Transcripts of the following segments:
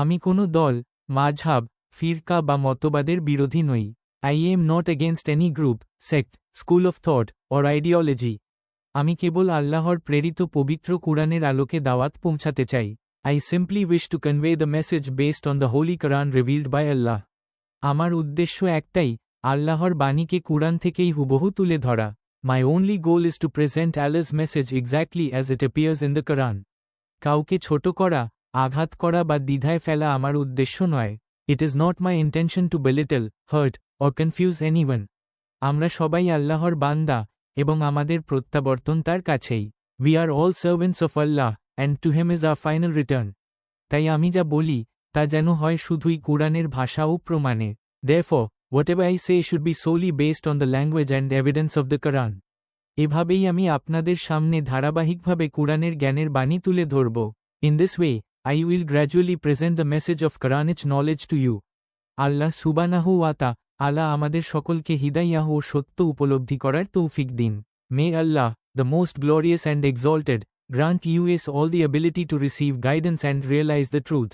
আমি কোনো দল, মাঝহাব, ফিরকা বা মতবাদের বিরোধী নই। I am not against any group sect school of thought or ideology আমি কেবল আল্লাহর প্রেরিত পবিত্র কুরআনের আলোকে দাওয়াত পৌঁছাতে চাই। I simply wish to convey the message based on the holy Quran revealed by Allah আমার উদ্দেশ্য একটাই, আল্লাহর বাণীকে কুরআন থেকেই হুবহু তুলে ধরা। My only goal is to present Allah's message exactly as it appears in the Quran কাউকে ছোট করা আঘাত করা বা দ্বিধায় ফেলা আমার উদ্দেশ্য নয়। It is not my intention to belittle hurt or confuse anyone আমরা সবাই আল্লাহর বান্দা এবং আমাদের প্রত্যাবর্তন তার কাছেই। We are all servants of Allah and to him is a final return তাই আমি যা বলি, তা যেন হয় শুধুই কুরআনের ভাষা ও প্রমাণে। Thus whatever I say should be solely based on the language and evidence of the Quran এভাবেই আমি আপনাদের সামনে ধারাবাহিকভাবে কুরআনের জ্ঞানের বাণী তুলে ধরব। In this way I will gradually present the message of Quranic knowledge to you আল্লাহ সুবানাহু ওয়াতা আল্লাহ আমাদের সকলকে হিদাইয়াহ ও সত্য উপলব্ধি করার তৌফিক দিন may Allah the most glorious and exalted grant us all the ability to receive guidance and realize the truth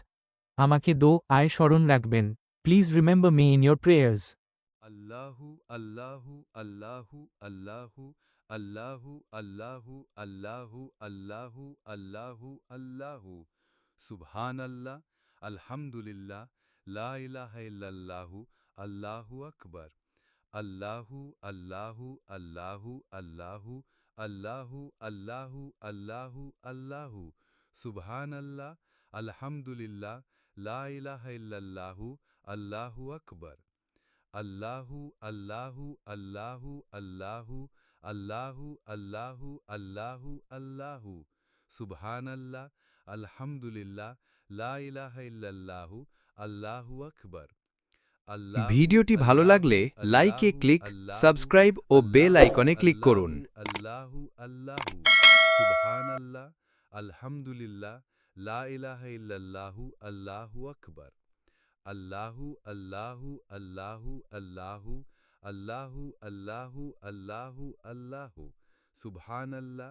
আমাকে দো আয় স্মরণ রাখবেন please remember me in your prayers আল্লাহু আল্লাহু আল্লাহু আল্লাহু আল্লাহু আল্লাহু আল্লাহু আল্লাহু আল্লাহু আল্লাহু সুবহান আল্লাহ আলহামদুলিল্লাহ লা ইলাহা ইল্লাল্লাহু আল্লাহু আকবার আল্লাহু আল্লাহু আল্লাহু আল্লাহু আল্লাহু আল্লাহু আল্লাহু আল্লাহু সুবহান আল্লাহ আলহামদুলিল্লাহ লা ইলাহা ইল্লাল্লাহু আল্লাহু আকবার আল্লাহু আল্লাহু আল্লাহু আল্লাহু আল্লাহু আল্লাহু আল্লাহু আল্লাহু সুবহান আল্লাহ আলহামদুলিল্লাহ লা ইলাহা ইল্লাল্লাহু আল্লাহু আকবার। ভিডিওটি ভালো লাগলে লাইকে ক্লিক সাবস্ক্রাইব ও বেল আইকনে ক্লিক করুন। আল্লাহু আল্লাহু সুবহানাল্লাহ আলহামদুলিল্লাহ লা ইলাহা ইল্লাল্লাহু আল্লাহু আকবার। আল্লাহু আল্লাহু আল্লাহু আল্লাহু আল্লাহু আল্লাহু আল্লাহু আল্লাহু সুবহানাল্লাহ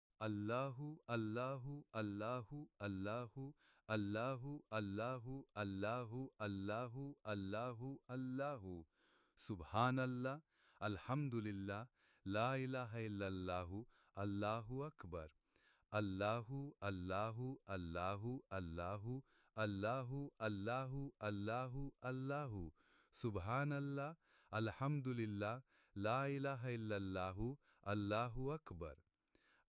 الله الله الله الله الله الله الله الله الله الله سبحان الله الحمد لله لا إله إلا الله الله أكبر الله الله الله الله الله الله الله الله سبحان الله الحمد لله لا إله إلا الله الله أكبر